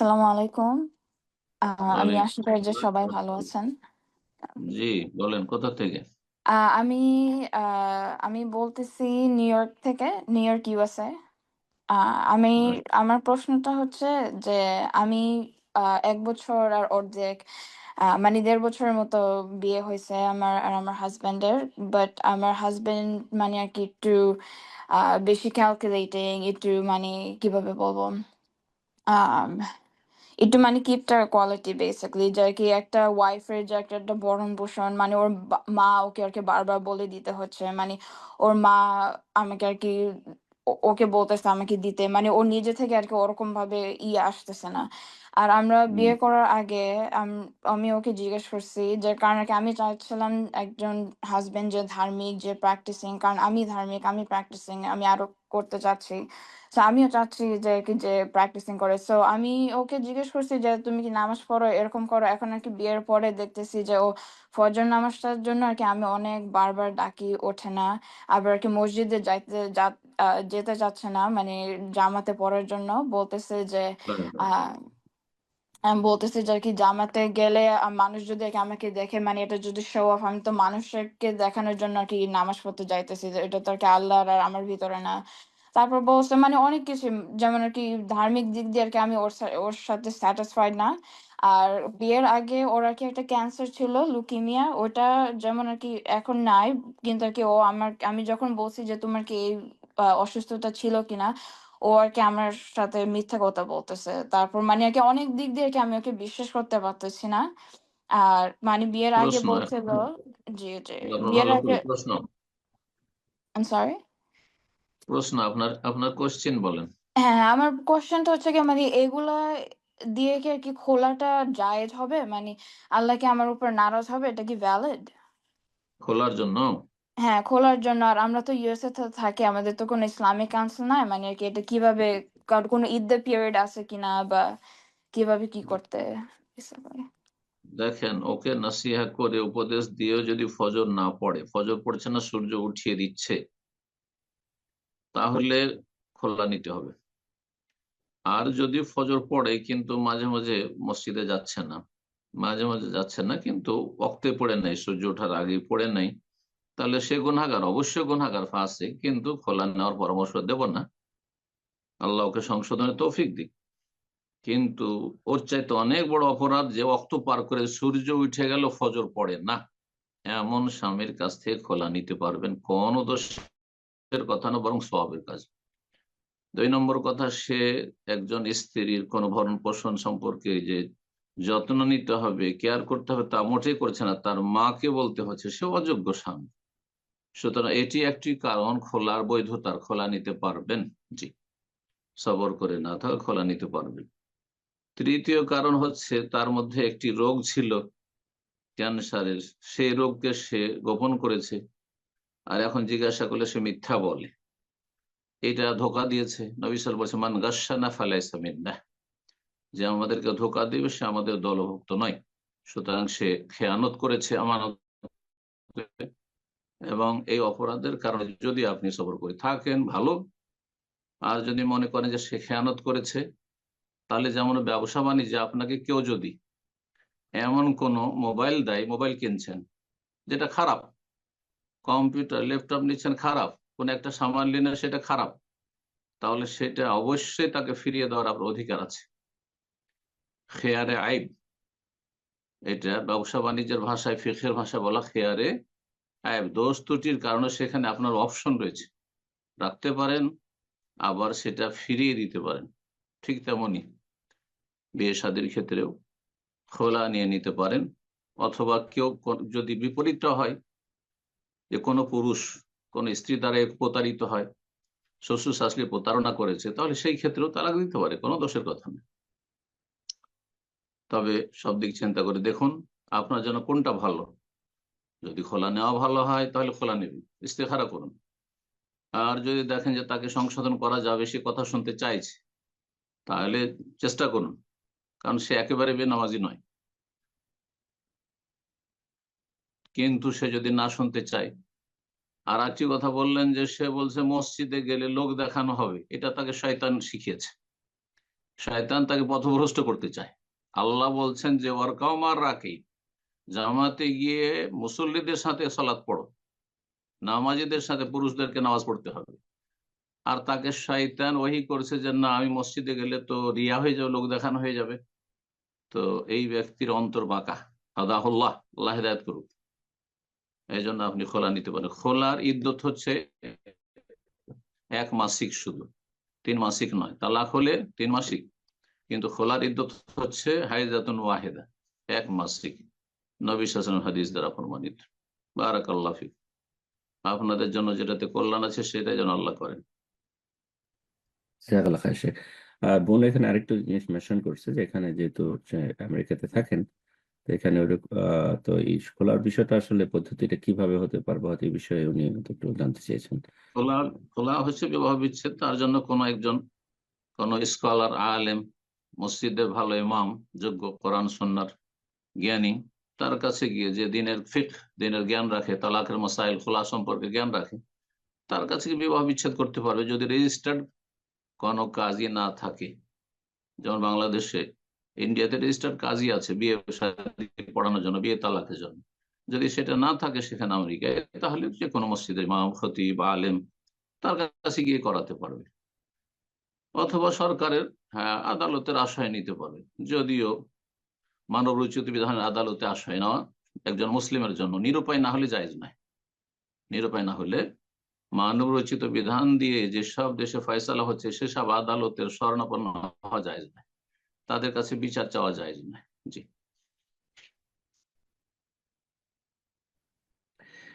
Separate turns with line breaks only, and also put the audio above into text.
আসসালামু আলাইকুম। আমি
ওয়ালাইকুম
আশা করি যে
আসসালাম
সবাই ভালো আছেন।
জি, বলেন কোথা থেকে?
আ আমি আ আমি বলতেছি নিউ ইয়র্ক থেকে, নিউ ইয়র্ক, আ আমি
আচ্ছা।
আমার প্রশ্নটা হচ্ছে যে আমি আ ১ বছর আর অর্ধেক আ মানে দেড় বছরের মতো বিয়ে হয়েছে আমার আর আমার হাসব্যান্ডের। বাট আমার হাসব্যান্ড মানে আরকি একটু আ বেশি ক্যালকুলেটিং, একটু মানে কীভাবে বলব? একটু মানে কিপটার কোয়ালিটি বেসিক্যালি যে আরকি একটা ওয়াইফের যে একটা, একটা ভরণ-পোষণ মানে ওর মা ওকে আর কি বারবার বলে দিতে হচ্ছে। মানে ওর মা আমাকে আর কি ওকে বলতেছে আমাকে দিতে। মানে ও নিজে থেকে আর কি ওরকম ভাবে ইয়ে আসতেছে না। আর আমরা বিয়ে করার আগে আমি ওকে জিজ্ঞেস করছি যে কারণ আরকি আমি চাচ্ছিলাম একজন হাজবেন্ড যে ধার্মিক, যে প্র্যাকটিসিং কারণ আমি ধার্মিক, আমি প্র্যাকটিসিং, আমি আরও করতে চাচ্ছি। সো আমিও চাচ্ছি যে কি যে প্র্যাকটিসিং করে। সো আমি ওকে জিজ্ঞেস করছি যে, "তুমি কি নামাজ পড়ো? এরকম করো?" এখন আর কি বিয়ের পরে দেখতেছি যে ও ফজর নামাজটার জন্য আর কি আমি অনেক বারবার ডাকি, ওঠে না। আবার আর কি মসজিদে যাইতে যেতে চাচ্ছে না। মানে জামাতে পড়ার জন্য। বলতেছে যে
হ্যাঁ,
আ
হ্যাঁ।
আমি বলতেছি যে আরকি জামাতে গেলে মানুষ যদি আরকি আমাকে দেখে মানে এটা যদি শো অফ আমি তো মানুষকে দেখানোর জন্য আর কি নামাজ পড়তে যাইতেছি। এটা তো আর কি আল্লাহর আর আমার ভিতরে না। তারপর বলছে মানে অনেক কিছু যেমন আর কি ধার্মিক দিক দিয়ে আর কি আমি ওর ওর সাথে স্যাটিসফাইড না। আর বিয়ের আগে ওর আর কি একটা ক্যান্সার ছিল লুকিমিয়া। ওটা যেমন আর কি এখন নাই। কিন্তু আর কি ও আমার আমি যখন বলছি যে, "তোমার কি এই অসুস্থতা ছিল কিনা?" ও আরকি আমার সাথে মিথ্যা কথা বলতেছে। তারপর মানে আরকি অনেক দিক দিয়ে আরকি আমি ওকে বিশ্বাস করতে পারতেছি না। আর মানে বিয়ের আগে বলছিল জি, জি। বিয়ের আগে
প্রশ্ন।
I sorry?
প্রশ্ন আপনার, আপনার কোয়েশ্চেন বলেন।
হ্যাঁ, আমার কোয়েশ্চেনটা হচ্ছে কি মানে এগুলা দিয়ে কি আর কি খোলাটা জায়েজ হবে? মানে আল্লাহ কি আমার উপর নারাজ হবে? এটা কি ভ্যালিড?
খোলার জন্য?
হ্যাঁ, খোলার জন্য। আর আমরা তো ইউএসএ তে থাকি। আমাদের তো কোনো ইসলামিক কাউন্সিল নাই। মানে আরকি এটা কীভাবে কার কোনো ইদ্দের পিরিয়ড আছে কিনা বা কীভাবে কি করতে?
দেখেন ওকে নসিহা করে উপদেশ দিয়েও যদি ফজর না পড়ে, ফজর পড়ছে না সূর্য উঠিয়ে দিচ্ছে তাহলে খোলা নিতে হবে। আর যদি ফজর পড়ে কিন্তু মাঝে, মাঝে মসজিদে যাচ্ছে না, মাঝে, মাঝে যাচ্ছে না কিন্তু ওক্তে পড়ে নাই, সূর্য ওঠার আগে পড়ে নাই, তাহলে সে গুনাহগার, অবশ্যই গুনাহগার ফাসিক কিন্তু খোলা নেওয়ার পরামর্শ দেব না। আল্লাহ ওকে সংশোধনের তৌফিক দিক। কিন্তু ওর চাইতে অনেক বড় অপরাধ যে অক্ত পার করে সূর্য উঠে গেল ফজর পড়ে না। এমন স্বামীর কাছ থেকে খোলা নিতে পারবেন কোন দোষের কথা না বরং সওয়াবের কাজ। দুই নম্বর কথা সে একজন স্ত্রীর কোন ভরণ পোষণ সম্পর্কে যে যত্ন নিতে হবে, কেয়ার করতে হবে তা মোটেই করছে না। তার মাকে বলতে হচ্ছে সে অযোগ্য স্বামী। সুতরাং এটি একটি কারণ, খোলার বৈধতার খোলা নিতে পারবেন। জি। সবর করে না তাহলে খোলা নিতে পারবেন। তৃতীয় কারণ হচ্ছে, তার মধ্যে একটি রোগ ছিল। ক্যান্সারের, সেই রোগকে সে গোপন করেছে। আর এখন জিজ্ঞাসা করলে সে মিথ্যা বলে। এটা ধোকা দিয়েছে। নবিসাল বলছে মান গাসানা ফালাইসামিন্না যে আমাদেরকে ধোকা দিবে, সে আমাদের দলভুক্ত নয়। সুতরাং সে খেয়ানত করেছে আমানত এবং এই অপরাধের কারণে যদি আপনি সবর করে থাকেন, ভালো। আর যদি মনে করেন যে সে খেয়ানত করেছে, তাহলে যেমন ব্যবসা বাণিজ্যে আপনাকে কেউ যদি এমন কোন মোবাইল দেয়, মোবাইল কিনছেন, যেটা খারাপ, কম্পিউটার, ল্যাপটপ নিচ্ছেন খারাপ, কোন একটা সামান নিলেন সেটা খারাপ, তাহলে সেটা অবশ্যই তাকে ফিরিয়ে দেওয়ার আপনার অধিকার আছে। খেয়ারে আইব। এটা ব্যবসা বাণিজ্যের ভাষায়, ফিখের ভাষায় বলা খেয়ারে দোষ ত্রুটির কারণে সেখানে আপনার অপশন রয়েছে। রাখতে পারেন, আবার সেটা ফিরিয়ে দিতে পারেন। ঠিক তেমনই বিয়ে শাদির ক্ষেত্রেও খোলা নিয়ে নিতে পারেন, অথবা কেউ যদি বিপরীতটা হয় যে কোনো পুরুষ, কোন স্ত্রী দ্বারা প্রতারিত হয়, শ্বশুর শাশুড়ি প্রতারণা করেছে, তাহলে সেই ক্ষেত্রেও তালাক দিতে পারে, কোনো দোষের কথা নেই তবে সব দিক চিন্তা করে দেখুন, আপনার জন্য কোনটা ভালো। যদি খোলা নেওয়া ভালো হয়, তাহলে খোলা নেবেন ইস্তেখারা করুন। আর যদি দেখেন যে তাকে সংশোধন করা যাবে, সে কথা শুনতে চাইছে, তাহলে চেষ্টা করুন। কারণ সে একেবারে বেনামাজি নয়। কিন্তু সে যদি না শুনতে চায়, আর একটি কথা বললেন যে সে বলছে, মসজিদে গেলে লোক দেখানো হবে। এটা তাকে শয়তান শিখিয়েছে। শয়তান তাকে পথভ্রষ্ট করতে চায়। আল্লাহ বলছেন যে, ওয়ারকাউমার রাখি জামাতে গিয়ে মুসল্লিদের সাথে সালাত পড়ো। নামাজিদের সাথে পুরুষদেরকে নামাজ পড়তে হবে। আর তাকে শয়তান ওহি করছে যে, না, আমি মসজিদে গেলে তো রিয়া হয়ে যাবে, লোক দেখানো হয়ে যাবে। তো এই ব্যক্তির অন্তর বাঁকা। আদাহুল্লাহ আল্লাহ হেদায়ত করুক। এই জন্য আপনি খোলা নিতে পারেন। খোলার ইদ্যত হচ্ছে এক মাসিক শুধু, তিন মাসিক নয়, তালাক হলে তিন মাসিক। কিন্তু খোলার ইদ্যত হচ্ছে হাইজাতুন ওয়াহেদা, এক মাসিক। নবী শাসন হাদিস দ্বারা প্রমাণিত। বারাক আল্লাহ ফিক। আপনাদের জন্য যেটাতে কল্যাণ আছে সেটাই যেন আল্লাহ করেন।
জাজাকাল্লাহ খায় শেখ। বোন এখানে আরেকটু জিনিস মেনশন করছে যে এখানে যেহেতু আমেরিকাতে থাকেন তো এখানে তো এই খোলার বিষয়টা আসলে পদ্ধতিটা কীভাবে হতে পারবে হয়তো এই বিষয়ে উনি একটু জানতে চেয়েছেন।
খোলা খোলা হচ্ছে বিবাহ বিচ্ছেদ তার জন্য কোনো একজন কোন স্কলার আলেম মসজিদের ভালো ইমাম যোগ্য কোরআন সন্ন্যার জ্ঞানী তার কাছে গিয়ে যে দিনের ফিক, দিনের জ্ঞান রাখে, তালাকের মসাইল, খোলা সম্পর্কে জ্ঞান রাখে, তার কাছে বিবাহ বিচ্ছেদ করতে পারবে যদি রেজিস্টার্ড কোনো কাজই না থাকে। যেমন বাংলাদেশে, ইন্ডিয়াতে রেজিস্টার্ড কাজই আছে, বিয়ে পড়ানোর জন্য, বিয়ে তালাকের জন্য। যদি সেটা না থাকে সেখানে আমেরিকায়, তাহলে যে কোনো মসজিদের ইমাম বা আলেম, তার কাছে গিয়ে করাতে পারবে। অথবা সরকারের হ্যাঁ আদালতের আশ্রয় নিতে পারবে। যদিও মানব রচিত বিধানের আদালতে আশ্রয় নেওয়া একজন মুসলিমের জন্য নিরুপায় না হলে জায়জ নয়। নিরুপায় না হলে মানব রচিত বিধান দিয়ে যেসব দেশে ফয়সালা হচ্ছে, সেসব আদালতের স্বর্ণাপন্ন হওয়া যায় তাদের কাছে বিচার চাওয়া যায় জি।